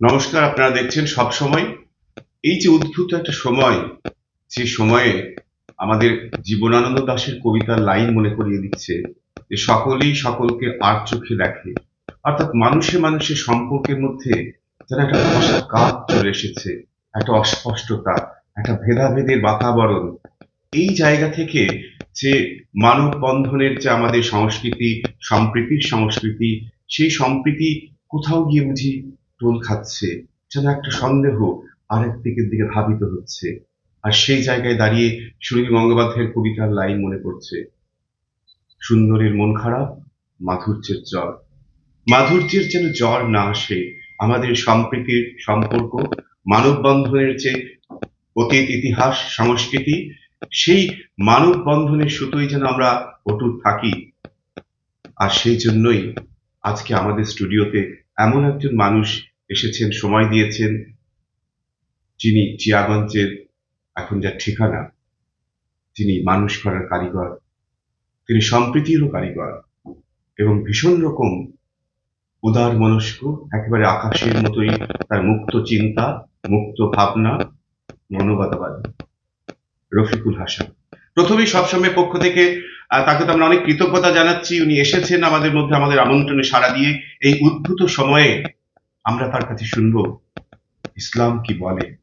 নমস্কার, আপনারা দেখছেন সব সময় এই যে উদ্ভূত একটা সময় যে সময়ে আমাদের জীবনানন্দ দাশের কবিতার লাইন মনে করিয়ে দিচ্ছে যে সকলেই সকলকে আর চোখে দেখে। অর্থাৎ মানুষে মানুষের সম্পর্কের মধ্যে যেন একটা ভাষা কাজ চলে এসেছে, একটা অস্পষ্টতা, একটা ভেদাভেদের বাতাবরণ। এই জায়গা থেকে যে মানব বন্ধনের যে আমাদের সংস্কৃতি, সম্প্রীতির সংস্কৃতি, সেই সম্প্রীতি কোথাও গিয়ে বুঝি টোল খাচ্ছে, যেন একটা সন্দেহ আরেক দিকের দিকে ধাবিত হচ্ছে। আর সেই জায়গায় দাঁড়িয়ে সুনীল গঙ্গোপাধ্যায়ের কবিতার লাইন মনে পড়ছে। সুন্দরের মন খারাপ, মাধুর্যের জ্বর। মাধুর্যের যেন জ্বর না আসে, আমাদের সম্প্রীতির সম্পর্ক, মানববন্ধনের যে অতীত ইতিহাস, সংস্কৃতি, সেই মানববন্ধনের সুতোই যেন আমরা অটুট থাকি। আর সেই জন্যই আজকে আমাদের স্টুডিওতে এমন একজন মানুষ এসেছেন, সময় দিয়েছেন, যিনি জিয়াগঞ্জের এখন যার ঠিকানা, তিনি মানুষ করার কারিগর, তিনি সম্প্রীতিরও কারিগর এবং ভীষণ রকম উদার মনস্ক, একেবারে আকাশের মতোই তার মুক্ত চিন্তা, মুক্ত ভাবনা, মনোবাদবাদী। রফিকুল হাসান। প্রথমেই সবসময় পক্ষ থেকে তাকে তো আমরা অনেক কৃতজ্ঞতা জানাচ্ছি, উনি এসেছেন আমাদের মধ্যে, আমাদের আমন্ত্রণে সাড়া দিয়ে। এই উদ্ভূত সময়ে আমরা তার কাছে শুনব, ইসলাম কি বলে?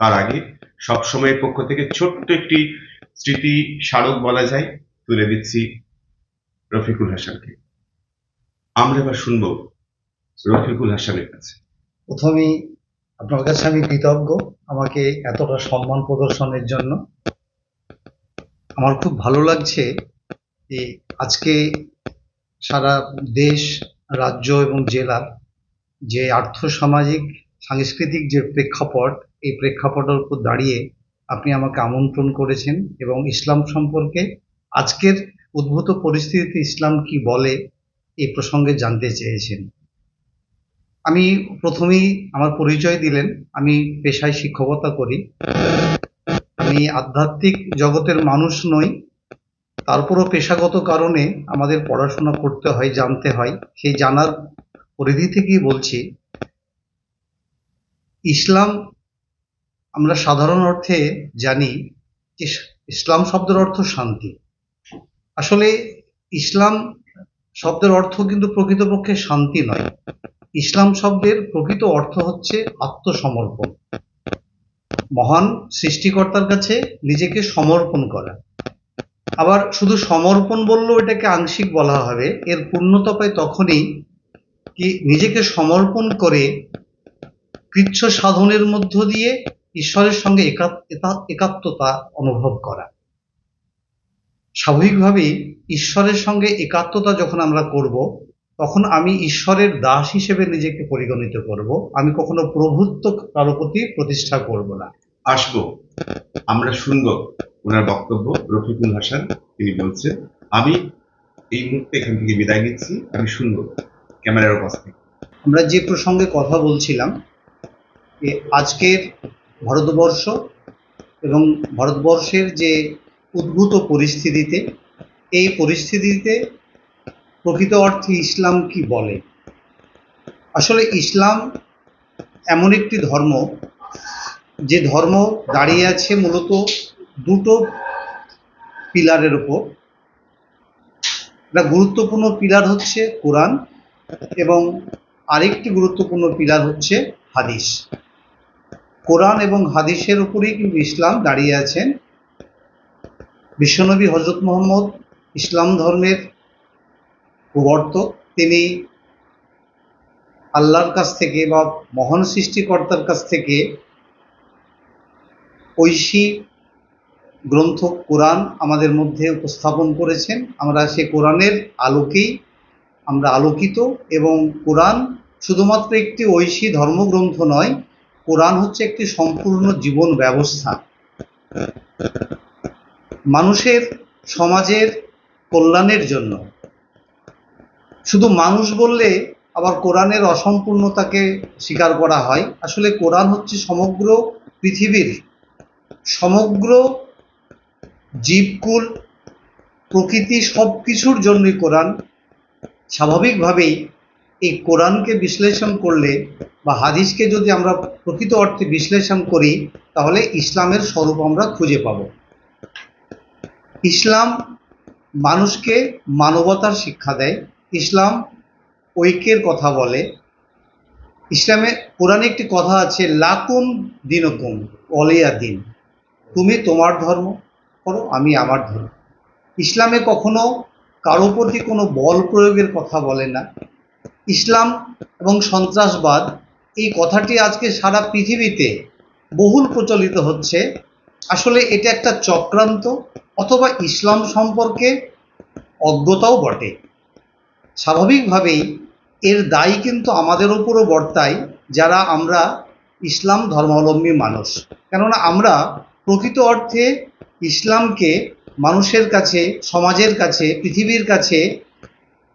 তার আগে সব সময়ের পক্ষ থেকে ছোট্ট একটি স্মৃতি স্মারক বলা যায়, তুলে দিচ্ছি রফিকুল হাসানকে। আমরা এবার শুনব রফিকুল হাসানের কাছে। প্রথমেই, আপনার কাছে আমি কৃতজ্ঞ, আমাকে এতটা সম্মান প্রদর্শনের জন্য। আমার খুব ভালো লাগছে যে আজকে সারা দেশ, রাজ্য এবং জেলার যে আর্থসামাজিক, সাংস্কৃতিক যে প্রেক্ষাপট, এই প্রেক্ষাপটের উপর দাঁড়িয়ে আপনি আমাকে আমন্ত্রণ করেছেন এবং ইসলাম সম্পর্কে আজকের উদ্ভূত পরিস্থিতিতে ইসলাম কি বলে এই প্রসঙ্গে জানতে চেয়েছেন। আমি প্রথমেই আমার পরিচয় দিলেন, আমি পেশায় শিক্ষকতা করি। আমি আধ্যাত্মিক জগতের মানুষ নই, তারপরও পেশাগত কারণে আমাদের পড়াশোনা করতে হয়, জানতে হয়। সেই জানার পরিধি থেকেই বলছি, ইসলাম আমরা সাধারণ অর্থে জানি যে ইসলাম শব্দের অর্থ শান্তি। আসলে ইসলাম শব্দের অর্থ কিন্তু প্রকৃতপক্ষে শান্তি নয়। ইসলাম শব্দের প্রকৃত অর্থ হচ্ছে আত্মসমর্পণ। মহান সৃষ্টিকর্তার কাছে নিজেকে সমর্পণ করা। আবার শুধু সমর্পণ বললেও এটাকে আংশিক বলা হবে। এর পূর্ণতা পায় তখনই কি নিজেকে সমর্পণ করে কৃচ্ছ সাধনের মধ্য দিয়ে ঈশ্বরের সঙ্গে একাত্মতা অনুভব করা। স্বাভাবিকভাবেই ঈশ্বরের সঙ্গে একাত্মতা যখন আমরা করব, তখন আমি ঈশ্বরের দাস হিসেবে নিজেকে পরিগণিত করব। আমি কখনো প্রভুত্ব কারও প্রতি প্রতিষ্ঠা করব না। আসব। আমরা শুনব ওনার বক্তব্য, রফিকুল হাসান, তিনি বলছেন, আমি এই মুহূর্তে এখান থেকে বিদায় নিচ্ছি, আমি শুনব ক্যামেরার উপস্থিত আমরা যে প্রসঙ্গে কথা বলছিলাম আজকের ভারতবর্ষ এবং ভারতবর্ষের যে উদ্ভূত পরিস্থিতিতে, এই পরিস্থিতিতে প্রকৃত অর্থে ইসলাম কি বলে? আসলে ইসলাম এমন একটি ধর্ম যে ধর্ম দাঁড়িয়ে আছে মূলত দুটো পিলারের উপর। একটা গুরুত্বপূর্ণ পিলার হচ্ছে কোরআন এবং আরেকটি গুরুত্বপূর্ণ পিলার হচ্ছে হাদিস। কোরআন এবং হাদিসের উপরেই কিন্তু ইসলাম দাঁড়িয়ে আছেন। বিশ্বনবী হজরত মোহাম্মদ ইসলাম ধর্মের প্রবর্তক। তিনি আল্লাহর কাছ থেকে বা মহান সৃষ্টিকর্তার কাছ থেকে ঐশী গ্রন্থ কোরআন আমাদের মধ্যে উপস্থাপন করেছেন। আমরা সে কোরআনের আলোকেই আমরা আলোকিত এবং কোরআন শুধুমাত্র একটি ঐশী ধর্মগ্রন্থ নয়, কোরআন হচ্ছে একটি সম্পূর্ণ জীবন ব্যবস্থা। মানুষের, সমাজের কল্যাণের জন্য। শুধু মানুষ বললে আবার কোরআনের অসম্পূর্ণতাকে স্বীকার করা হয়। আসলে কোরআন হচ্ছে সমগ্র পৃথিবীর সমগ্র জীবকুল প্রকৃতি সব কিছুর জন্যই কোরআন। স্বাভাবিকভাবেই এই কোরআনকে বিশ্লেষণ করলে বা হাদিসকে যদি আমরা প্রকৃত অর্থে বিশ্লেষণ করি, তাহলে ইসলামের স্বরূপ আমরা খুঁজে পাব। ইসলাম মানুষকে মানবতার শিক্ষা দেয়। ইসলাম ঐক্যের কথা বলে। ইসলামে কোরআনে একটি কথা আছে লাকুম দিনকুম অলিয়া দিন। তুমি তোমার ধর্ম করো, আমি আমার ধর্ম। ইসলামে কখনো কারও প্রতি কোনো বল প্রয়োগের কথা বলে না। ইসলাম এবং সন্ত্রাসবাদ, এই কথাটি আজকে সারা পৃথিবীতে বহুল প্রচলিত হচ্ছে। আসলে এটা একটা চক্রান্ত অথবা ইসলাম সম্পর্কে অজ্ঞতাও বটে। স্বাভাবিকভাবেই এর দায় কিন্তু আমাদের উপরও বর্তায় যারা আমরা ইসলাম ধর্মাবলম্বী মানুষ। কেননা আমরা প্রকৃত অর্থে ইসলামকে মানুষের কাছে, সমাজের কাছে, পৃথিবীর কাছে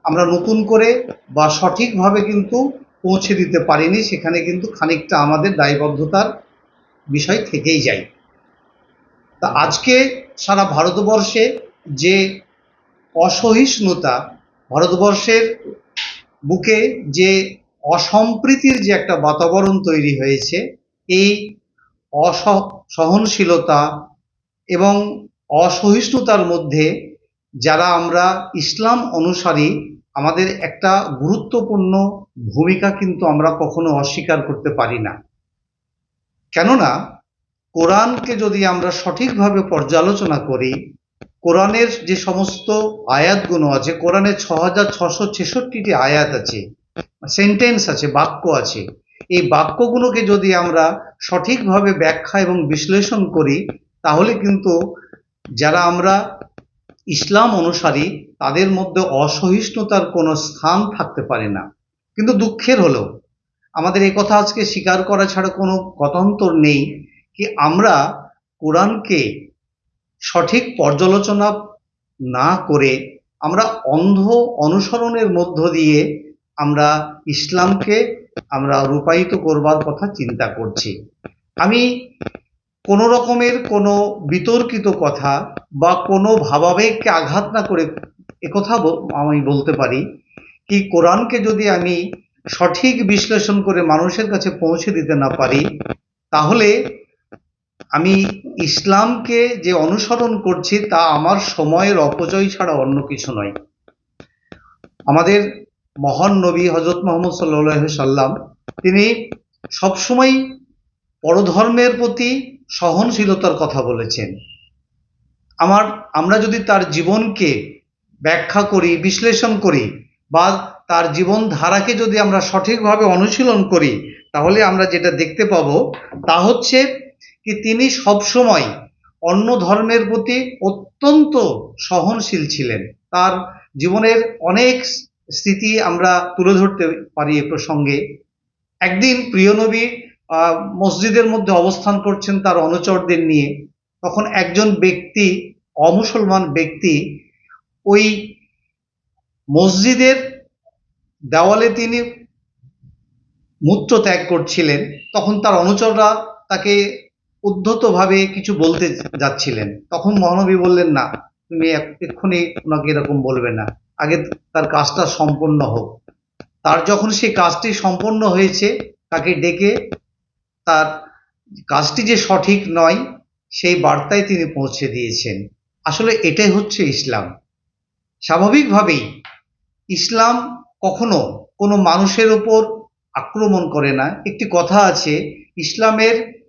আমরা নতুন করে বা সঠিকভাবে কিন্তু পৌঁছে দিতে পারিনি, সেখানে কিন্তু খানিকটা আমাদের দায়বদ্ধতার বিষয় থেকেই যায়। তা আজকে সারা ভারতবর্ষে যে অসহিষ্ণুতা, ভারতবর্ষের বুকে যে অসম্প্রীতির যে একটা বাতাবরণ তৈরি হয়েছে, এই সহনশীলতা এবং অসহিষ্ণুতার মধ্যে যারা আমরা ইসলাম অনুসারী, আমাদের একটা গুরুত্বপূর্ণ ভূমিকা কিন্তু আমরা কখনো অস্বীকার করতে পারি না। কেননা, কোরআনকে যদি আমরা সঠিকভাবে পর্যালোচনা করি, কোরআনের যে সমস্ত আয়াতগুলো আছে, কোরআনে ছ হাজার ছশো ছেষট্টিটি আয়াত আছে, সেন্টেন্স আছে, বাক্য আছে এই বাক্যগুলোকে যদি আমরা সঠিকভাবে ব্যাখ্যা এবং বিশ্লেষণ করি, তাহলে কিন্তু যারা আমরা ইসলাম অনুসারী, তাদের মধ্যে অসহিষ্ণুতার কোনো স্থান থাকতে পারে না। কিন্তু দুঃখের হলো, আমাদের এই কথা আজকে স্বীকার করা ছাড়া কোনো গতান্তর নেই কি আমরা কোরআনকে সঠিক পর্যালোচনা না করে আমরা অন্ধ অনুসরণের মধ্য দিয়ে আমরা ইসলামকে আমরা রূপায়িত করবার কথা চিন্তা করছি। আমি কোনো রকমের কোনো বিতর্কিত কথা বা কোনো ভাবাবেগকে আঘাত না করে একথা আমি বলতে পারি কি কোরআনকে যদি আমি সঠিক বিশ্লেষণ করে মানুষের কাছে পৌঁছে দিতে না পারি, তাহলে আমি ইসলামকে যে অনুসরণ করছি তা আমার সময়ের অপচয় ছাড়া অন্য কিছু নয়। আমাদের মহান নবী হজরত মোহাম্মদ সাল্লাহ সাল্লাম তিনি সবসময় পরধর্মের প্রতি সহনশীলতার কথা বলেছেন। আমার, আমরা যদি তার জীবনকে ব্যাখ্যা করি, বিশ্লেষণ করি, বা তার জীবন ধারাকে যদি আমরা সঠিকভাবে অনুশীলন করি, তাহলে আমরা যেটা দেখতে পাবো, তা হচ্ছে কি তিনি সবসময় অন্য ধর্মের প্রতি অত্যন্ত সহনশীল ছিলেন। তার জীবনের অনেক স্মৃতি আমরা তুলে ধরতে পারি এ প্রসঙ্গে। একদিন প্রিয় নবী মসজিদের মধ্যে অবস্থান করছেন তার অনুচরদের নিয়ে। তখন একজন ব্যক্তি, অমুসলমান ব্যক্তি, ওই মসজিদের দেওয়ালে তিনি মূত্র ত্যাগ করছিলেন। তখন তার অনুচররা তাকে উদ্ধতভাবে কিছু বলতে যাচ্ছিলেন। তখন মহানবী বললেন, না, তুমি এক্ষুনি ওনাকে এরকম বলবে না। আগে তার কাজটা সম্পন্ন হোক। তার যখন সেই কাজটি সম্পন্ন হয়েছে, তাকে ডেকে তার কাজটি যে সঠিক নয়, সেই বার্তায় তিনি পৌঁছে দিয়েছেন। আসলে এটাই হচ্ছে ইসলাম। স্বাভাবিকভাবেই ইসলাম কখনো কোনো মানুষের ওপর আক্রমণ করে না। একটি কথা আছে, ইসলামের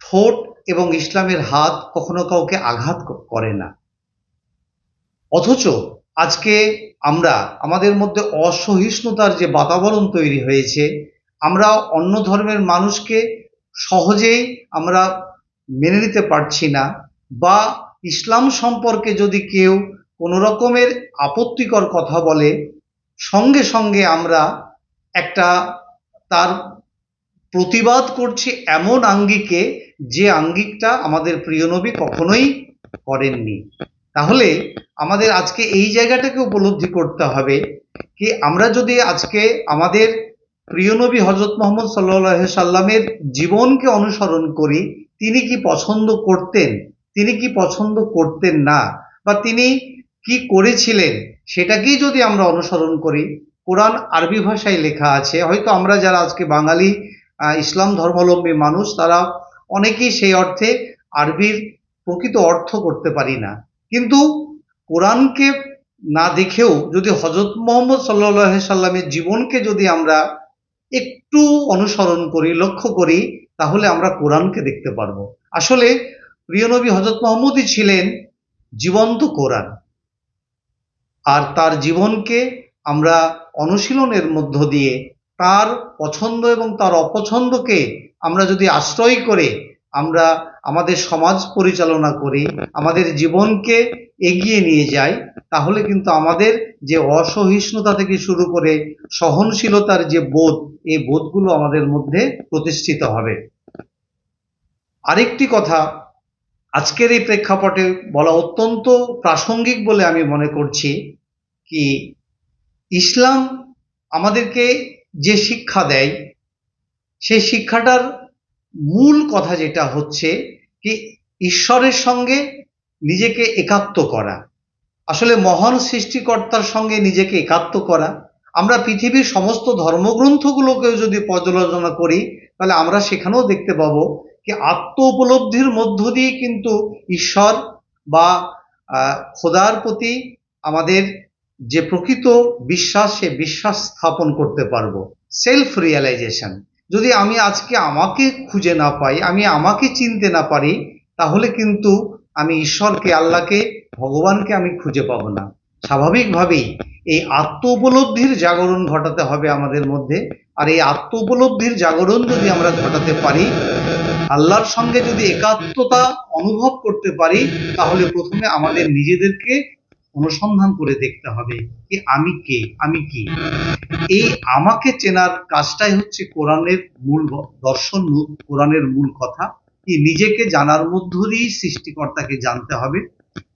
ঠোঁট এবং ইসলামের হাত কখনো কাউকে আঘাত করে না। অথচ আজকে আমরা আমাদের মধ্যে অসহিষ্ণুতার যে বাতাবরণ তৈরি হয়েছে, আমরা অন্য ধর্মের মানুষকে সহজেই আমরা মেনে নিতে পারছি না বা ইসলাম সম্পর্কে যদি কেউ কোনো রকমের আপত্তিকর কথা বলে, সঙ্গে সঙ্গে আমরা একটা তার প্রতিবাদ করছি এমন আঙ্গিকে যে আঙ্গিকটা আমাদের প্রিয় নবী কখনোই করেননি। তাহলে আমাদের আজকে এই জায়গাটাকে উপলব্ধি করতে হবে কি আমরা যদি আজকে আমাদের প্রিয় নবী হজরত মোহাম্মদ সাল্লাহ সাল্লামের জীবনকে অনুসরণ করি, তিনি কি পছন্দ করতেন, তিনি কি পছন্দ করতেন না, বা তিনি কি করেছিলেন, সেটাকেই যদি আমরা অনুসরণ করি, কোরআন আরবি ভাষায় লেখা আছে, হয়তো আমরা যারা আজকে বাঙালি ইসলাম ধর্মাবলম্বী মানুষ, তারা অনেকেই সেই অর্থে আরবির প্রকৃত অর্থ করতে পারি না। কিন্তু কোরআনকে না দেখেও যদি হজরত মোহাম্মদ সাল্লাহ সাল্লামের জীবনকে যদি আমরা একটু অনুসরণ করি, লক্ষ্য করি, তাহলে আমরা কোরআনকে দেখতে পারব। আসলে প্রিয় নবী হজরত মোহাম্মদই ছিলেন জীবন্ত কোরআন। আর তার জীবনকে আমরা অনুশীলনের মধ্য দিয়ে তার পছন্দ এবং তার অপছন্দকে আমরা যদি আশ্রয় করে আমরা আমাদের সমাজ পরিচালনা করি, আমাদের জীবনকে এগিয়ে নিয়ে যাই, তাহলে কিন্তু আমাদের যে অসহিষ্ণুতা থেকে শুরু করে সহনশীলতার যে বোধ, এই বোধগুলো আমাদের মধ্যে প্রতিষ্ঠিত হবে। আরেকটি কথা, আজকের এই প্রেক্ষাপটে বলা অত্যন্ত প্রাসঙ্গিক বলে আমি মনে করছি কি, ইসলাম আমাদেরকে যে শিক্ষা দেয়, সেই শিক্ষাটার মূল কথা যেটা হচ্ছে কি ঈশ্বরের সঙ্গে নিজেকে একাত্ম করা। আসলে মহান সৃষ্টিকর্তার সঙ্গে নিজেকে একাত্ম করা। আমরা পৃথিবীর সমস্ত ধর্মগ্রন্থগুলোকেও যদি পর্যালোচনা করি, তাহলে আমরা সেখানেও দেখতে পাবো কি আত্ম উপলব্ধির মধ্য দিয়ে কিন্তু ঈশ্বর বা খোদার প্রতি আমাদের যে প্রকৃত বিশ্বাস, সে বিশ্বাস স্থাপন করতে পারব। সেলফ রিয়েলাইজেশন যদি আমি আজকে আমাকে খুঁজে না পাই, আমি আমাকে চিনতে না পারি, তাহলে কিন্তু আমি ঈশ্বরকে, আল্লাহকে, ভগবানকে আমি খুঁজে পাবো না। স্বাভাবিকভাবেই এই আত্ম উপলব্ধির জাগরণ ঘটাতে হবে আমাদের মধ্যে। আর এই আত্ম উপলব্ধির জাগরণ যদি আমরা ঘটাতে পারি, আল্লাহর সঙ্গে যদি একাত্মতা অনুভব করতে পারি, তাহলে প্রথমে আমাদের নিজেদেরকে অনুসন্ধান করে দেখতে হবে যে আমি কে, আমি কি। এই আমাকে চেনার কাজটাই হচ্ছে কোরআনের মূল দর্শন কোরআনের মূল কথা। কি নিজেকে জানার মধ্য দিয়েই সৃষ্টিকর্তাকে জানতে হবে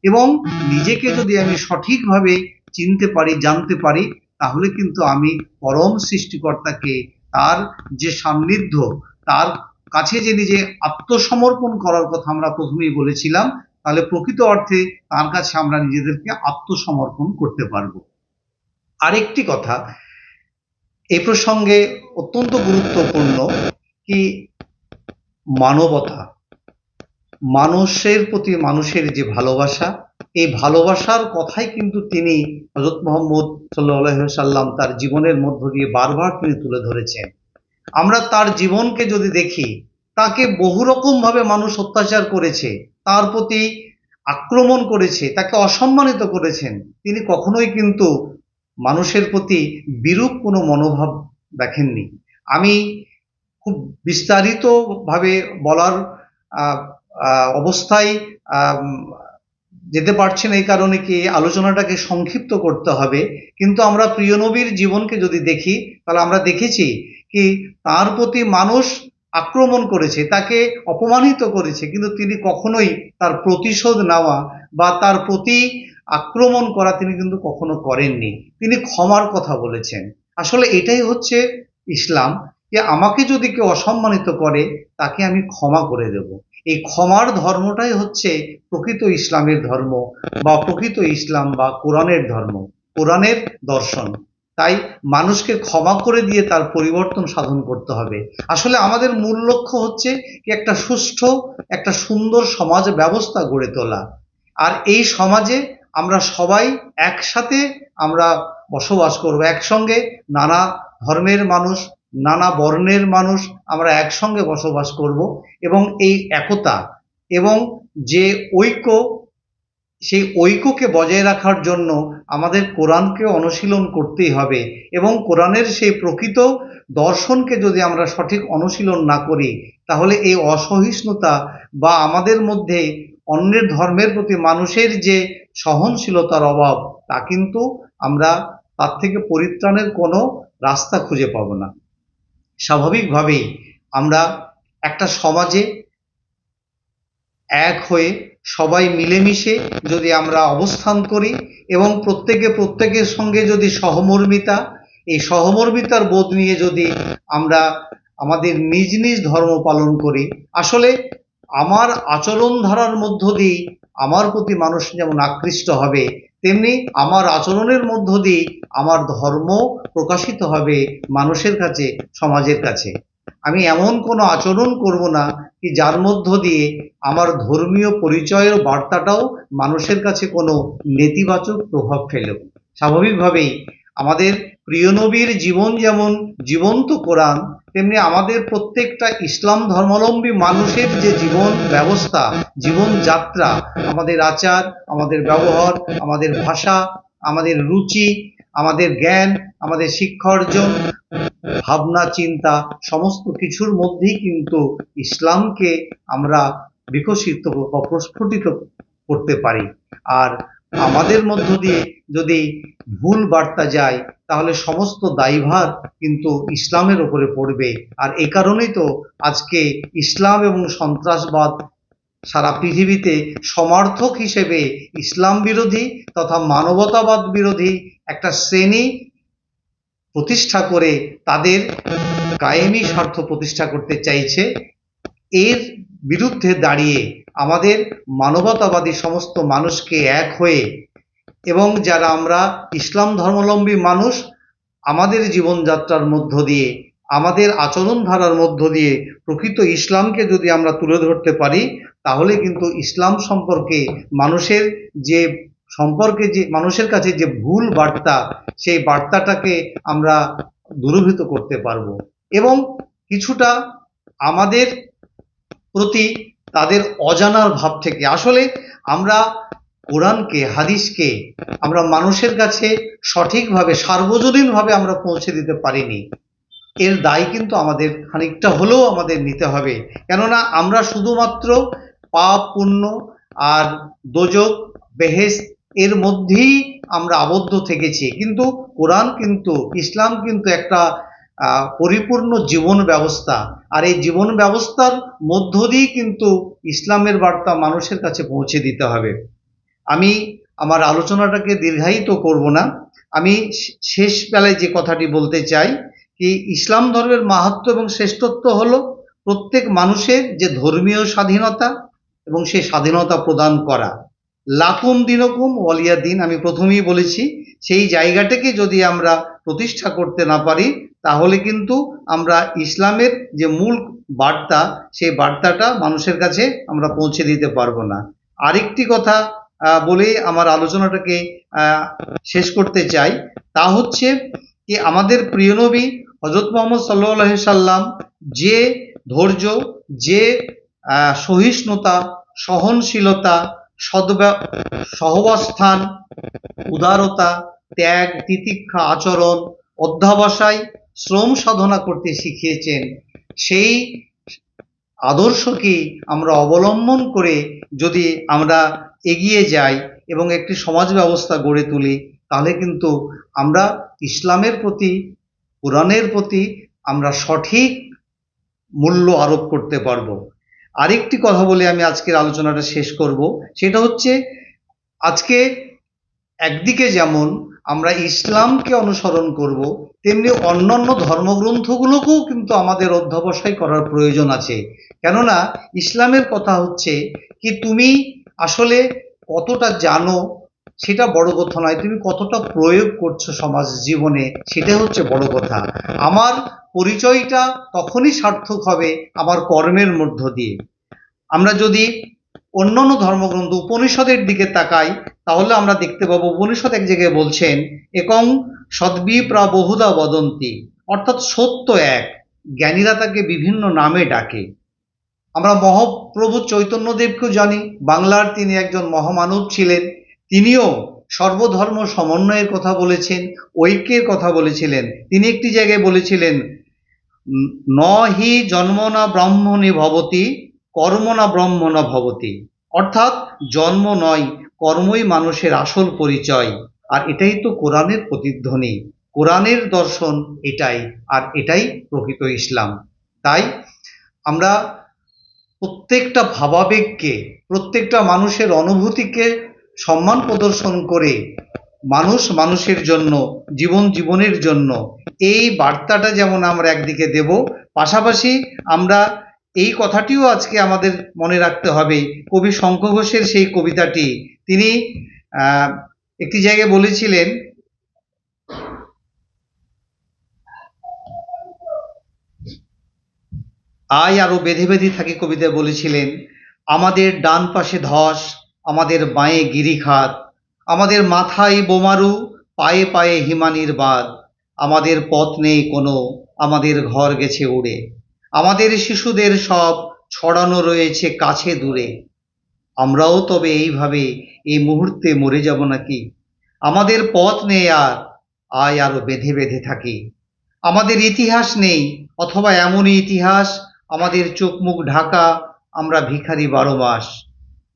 এবং নিজেকে যদি আমি সঠিকভাবে চিনতে পারি, জানতে পারি, তাহলে কিন্তু আমি পরম সৃষ্টিকর্তাকে, তার যে সান্নিধ্য, তার কাছে যে নিজে আত্মসমর্পণ করার কথা আমরা প্রথমেই বলেছিলাম তাহলে প্রকৃত অর্থে তার কাছে আমরা নিজেদেরকে আত্মসমর্পণ করতে পারব। আরেকটি কথা, এ প্রসঙ্গে অত্যন্ত গুরুত্বপূর্ণ কি মানবতা, মানুষের প্রতি মানুষের যে ভালোবাসা, এই ভালোবাসার কথাই কিন্তু তিনি হজরত মোহাম্মদ সাল্লাহ সাল্লাম তার জীবনের মধ্য দিয়ে বারবার তিনি তুলে ধরেছেন। আমরা তার জীবনকে যদি দেখি, তাকে বহু রকম ভাবে মানুষ অত্যাচার করেছে। তার প্রতি আক্রমণ করেছে, তাকে অসম্মানিত করেছেন, তিনি কখনোই কিন্তু মানুষের প্রতি বিরূপ কোনো মনোভাব দেখেননি। আমি খুব বিস্তারিতভাবে বলার অবস্থায় যেতে পারছেন এই কারণে কি আলোচনাটাকে সংক্ষিপ্ত করতে হবে। কিন্তু আমরা প্রিয়নবীর জীবনকে যদি দেখি, তাহলে আমরা দেখেছি কি তার প্রতি মানুষ আক্রমণ করেছে, তাকে অপমানিত করেছে, কিন্তু তিনি কখনোই তার প্রতিশোধ নেওয়া বা তার প্রতি আক্রমণ করা তিনি কিন্তু কখনো করেননি। তিনি ক্ষমার কথা বলেছেন। আসলে এটাই হচ্ছে ইসলাম, যে আমাকে যদি কেউ অসম্মানিত করে, তাকে আমি ক্ষমা করে দেব। এই ক্ষমার ধর্মটাই হচ্ছে প্রকৃত ইসলামের ধর্ম বা প্রকৃত ইসলাম বা কোরআনের ধর্ম, কোরআনের দর্শন। তাই মানুষকে ক্ষমা করে দিয়ে তার পরিবর্তন সাধন করতে হবে। আসলে আমাদের মূল লক্ষ্য হচ্ছে কি একটা সুষ্ঠ, একটা সুন্দর সমাজ ব্যবস্থা গড়ে তোলা। আর এই সমাজে আমরা সবাই একসাথে আমরা বসবাস করব, একসঙ্গে নানা ধর্মের মানুষ, নানা বর্ণের মানুষ আমরা একসঙ্গে বসবাস করব এবং এই একতা এবং যে ঐক্য, সেই ঐক্যকে বজায় রাখার জন্য আমাদের কোরআনকে অনুশীলন করতেই হবে এবং কোরআনের সেই প্রকৃত দর্শনকে যদি আমরা সঠিক অনুশীলন না করি, তাহলে এই অসহিষ্ণুতা বা আমাদের মধ্যে অন্যের ধর্মের প্রতি মানুষের যে সহনশীলতার অভাব, তা কিন্তু আমরা তার থেকে পরিত্রাণের কোনো রাস্তা খুঁজে পাবো না। স্বাভাবিকভাবেই আমরা একটা সমাজে এক হয়ে সবাই মিলেমিশে যদি আমরা অবস্থান করি এবং প্রত্যেকে প্রত্যেকের সঙ্গে যদি সহমর্মিতা, এই সহমর্মিতার বোধ নিয়ে যদি আমরা আমাদের নিজ নিজ ধর্ম পালন করি, আসলে আমার আচরণ ধারার মধ্য দিয়েই আমার প্রতি মানুষ যেমন আকৃষ্ট হবে, তেমনি আমার আচরণের মধ্য দিয়ে আমার ধর্ম প্রকাশিত হবে মানুষের কাছে, সমাজের কাছে। আমি এমন কোনো আচরণ করব না কি যার মধ্য দিয়ে আমার ধর্মীয় পরিচয়ের বার্তাটাও মানুষের কাছে কোনো নেতিবাচক প্রভাব ফেলে। স্বাভাবিকভাবেই আমাদের প্রিয় নবীর জীবন যেমন জীবন্ত কোরআন, তেমনি আমাদের প্রত্যেকটা ইসলাম ধর্মাবলম্বী মানুষের যে জীবন ব্যবস্থা, জীবন যাত্রা, আমাদের আচার, আমাদের ব্যবহার, আমাদের ভাষা, আমাদের রুচি, আমাদের জ্ঞান, আমাদের শিক্ষা অর্জন ভাবনা, চিন্তা, সমস্ত কিছুর মধ্যেই কিন্তু ইসলামকে আমরা বিকশিত বা প্রস্ফুটিত করতে পারি। আর আমাদের মধ্য দিয়ে যদি ভুল বার্তা যায়, তাহলে সমস্ত দায়ভার কিন্তু ইসলামের ওপরে পড়বে। আর এ কারণেই তো আজকে ইসলাম এবং সন্ত্রাসবাদ সারা পৃথিবীতে সমার্থক হিসেবে ইসলাম বিরোধী তথা মানবতাবাদ বিরোধী একটা শ্রেণি প্রতিষ্ঠা করে তাদের কায়েমি স্বার্থ প্রতিষ্ঠা করতে চাইছে, এর বিরুদ্ধে দাঁড়িয়ে আমাদের মানবতাবাদী সমস্ত মানুষকে এক হয়ে এবং যারা আমরা ইসলাম ধর্মাবলম্বী মানুষ, আমাদের জীবনযাত্রার মধ্য দিয়ে, আমাদের আচরণ ধারার মধ্য দিয়ে প্রকৃত ইসলামকে যদি আমরা তুলে ধরতে পারি, তাহলে কিন্তু ইসলাম সম্পর্কে মানুষের যে সম্পর্কে যে, মানুষের কাছে যে ভুল বার্তা, সেই বার্তাটাকে আমরা দূরভূত করতে পারব। এবং কিছুটা আমাদের প্রতি তাদের অজানার ভাব থেকে, আসলে আমরা কোরআনকে, হাদিসকে আমরা মানুষের কাছে সঠিকভাবে, সার্বজনীনভাবে আমরা পৌঁছে দিতে পারিনি। এর দায় কিন্তু আমাদের, খানিকটা হলেও আমাদের নিতে হবে। কেননা আমরা শুধুমাত্র পাপ পুণ্য আর দোজক বেহেস এর মধ্যেই আমরা আবদ্ধ থেকেছি। কিন্তু কোরআন কিন্তু, ইসলাম কিন্তু একটা পরিপূর্ণ জীবন ব্যবস্থা। আর এই জীবন ব্যবস্থার মধ্য দিয়েই কিন্তু ইসলামের বার্তা মানুষের কাছে পৌঁছে দিতে হবে। আমি আমার আলোচনাটাকে দীর্ঘায়িত করব না। আমি শেষ বেলায় যে কথাটি বলতে চাই, কি ইসলাম ধর্মের মাহাত্ম এবং শ্রেষ্ঠত্ব হল প্রত্যেক মানুষের যে ধর্মীয় স্বাধীনতা এবং সেই স্বাধীনতা প্রদান করা। লাকুম দিনকুম, ওয়ালিয়া দিন আমি প্রথমেই বলেছি, সেই জায়গাটাকে যদি আমরা প্রতিষ্ঠা করতে না পারি, তাহলে কিন্তু আমরা ইসলামের যে মূল বার্তা, সেই বার্তাটা মানুষের কাছে আমরা পৌঁছে দিতে পারব না। আরেকটি কথা বলেই আমার আলোচনাটাকে শেষ করতে চাই, তা হচ্ছে কি আমাদের প্রিয় নবী হজরত মোহাম্মদ সাল্লাহ সাল্লাম যে ধৈর্য, যে সহিষ্ণুতা, সহনশীলতা সহবস্থান, উদারতা, ত্যাগ, তিতিক্ষা, আচরণ, অধ্যাবসায়, শ্রম সাধনা করতে শিখিয়েছেন। সেই আদর্শকে আমরা অবলম্বন করে যদি আমরা এগিয়ে যাই এবং একটি সমাজ ব্যবস্থা গড়ে তুলি, তাহলে কিন্তু আমরা ইসলামের প্রতি, কোরআনের প্রতি আমরা সঠিক মূল্য আরোপ করতে পারব। আরেকটি কথা বলে আমি আজকের আলোচনাটা শেষ করব। সেটা হচ্ছে, আজকে একদিকে যেমন আমরা ইসলামকে অনুসরণ করব, তেমনি অন্যান্য ধর্মগ্রন্থগুলোকেও কিন্তু আমাদের অধ্যবসায় করার প্রয়োজন আছে। কেননা, ইসলামের কথা হচ্ছে কি, তুমি আসলে কতটা জানো সেটা বড় কথা নয়, তুমি কতটা প্রয়োগ করছ সমাজ জীবনে সেটা হচ্ছে বড় কথা। আমার পরিচয়টা তখনই সার্থক হবে আমার কর্মের মধ্য দিয়ে। আমরা যদি অন্যান্য ধর্মগ্রন্থ উপনিষদের দিকে তাকাই, তাহলে আমরা দেখতে পাবো উপনিষদ এক জায়গায় বলছেন, একং সদ্বিপ্রা বহুদা বদন্তি। অর্থাৎ সত্য এক, জ্ঞানীরা তাকে বিভিন্ন নামে ডাকে। আমরা মহাপ্রভু চৈতন্যদেবকেও জানি, বাংলার তিনি একজন মহামানব ছিলেন। তিনিও সর্বধর্ম সমন্বয়ের কথা বলেছেন, ঐক্যের কথা বলেছিলেন। তিনি একটি জায়গায় বলেছিলেন "ন ন হি জন্মনা ব্রাহ্মণী ভবতি কর্মনা ব্রহ্মণা ভবতি। অর্থাৎ জন্ম নয়, কর্মই মানুষের আসল পরিচয়। আর এটাই তো কোরআনের প্রতিধ্বনি। কোরআনের দর্শন এটাই, আর এটাই প্রকৃত ইসলাম। তাই আমরা প্রত্যেকটা ভাবাবেগকে, প্রত্যেকটা মানুষের অনুভূতিকে সম্মান প্রদর্শন করে মানুষ মানুষের জন্য, জীবন জীবনের জন্য। এই বার্তাটা যেমন আমরা একদিকে দেব, পাশাপাশি আমরা এই কথাটিও আজকে আমাদের মনে রাখতে হবে। কবি শঙ্খ ঘোষের সেই কবিতাটি, তিনি একটি জায়গায় বলেছিলেন, আয় আরও বেঁধে বেঁধে থাকি কবিতায় বলেছিলেন, আমাদের ডান পাশে ধস, আমাদের বাঁয়ে গিরিখাত আমাদের মাথায় বোমারু, পায়ে পায়ে হিমানির বাদ। আমাদের পথ নেই কোনো, আমাদের ঘর গেছে উড়ে। আমাদের শিশুদের সব ছড়ানো রয়েছে কাছে দূরে। আমরাও তবে এইভাবে এই মুহূর্তে মরে যাব নাকি? আমাদের পথ নেই আর, আয় আরও বেঁধে বেঁধে থাকি। আমাদের ইতিহাস নেই, অথবা এমনই ইতিহাস, আমাদের চোখ মুখ ঢাকা, আমরা ভিখারি বারো মাস।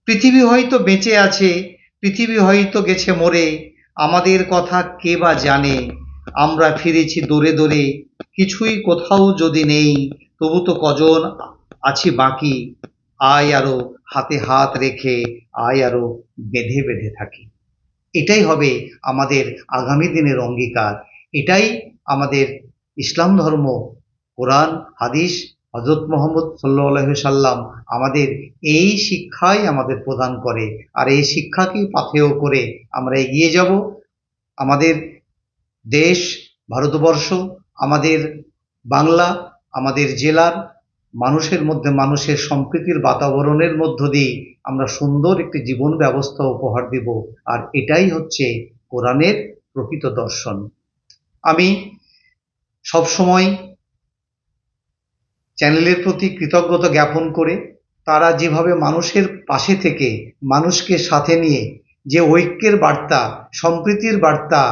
পৃথিবী হয়তো বেঁচে আছে পৃথিবী হয়তো গেছে মরে, আমাদের কথা কে বা জানে, আমরা ফিরেছি দৌড়ে দৌড়ে, কিছুই কোথাও যদি নেই, তবু তো কজন আছি বাকি, আয় আরও হাতে হাত রেখে, আয় আরও বেঁধে বেঁধে থাকি। এটাই হবে আমাদের আগামী দিনের অঙ্গীকার। এটাই আমাদের ইসলাম ধর্ম, কোরআন, হাদিস হজরত মোহাম্মদ সাল্লাহ সাল্লাম আমাদের এই শিক্ষাই আমাদের প্রদান করে। আর এই শিক্ষাকেই পাথেয় করে আমরা এগিয়ে যাব। আমাদের দেশ, ভারতবর্ষ, আমাদের বাংলা, আমাদের জেলার মানুষের মধ্যে মানুষের সম্প্রীতির বাতাবরণের মধ্য দিয়ে আমরা সুন্দর একটি জীবন ব্যবস্থা উপহার দেব। আর এটাই হচ্ছে কোরআনের প্রকৃত দর্শন। আমি সবসময় চ্যানেলের প্রতি কৃতজ্ঞতা জ্ঞাপন করে তারা যেভাবে মানুষের পাশে থেকে মানুষকে সাথে নিয়ে যে ঐক্যের বার্তা, সম্প্রীতির বার্তা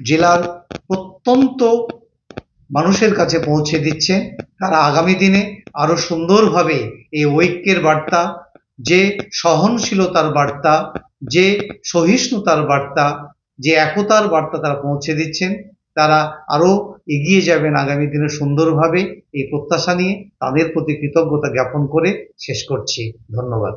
জেলার প্রত্যন্ত মানুষের কাছে পৌঁছে দিচ্ছে, তারা আগামী দিনে আরও সুন্দরভাবে এই ঐক্যের বার্তা, যে সহনশীলতার বার্তা, যে সহিষ্ণুতার বার্তা, যে একতার বার্তা তারা পৌঁছে দিচ্ছেন। তারা আরও এগিয়ে যাবেন আগামী দিনে সুন্দরভাবে এই প্রত্যাশা নিয়ে তাদের প্রতি কৃতজ্ঞতা জ্ঞাপন করে শেষ করছি। ধন্যবাদ।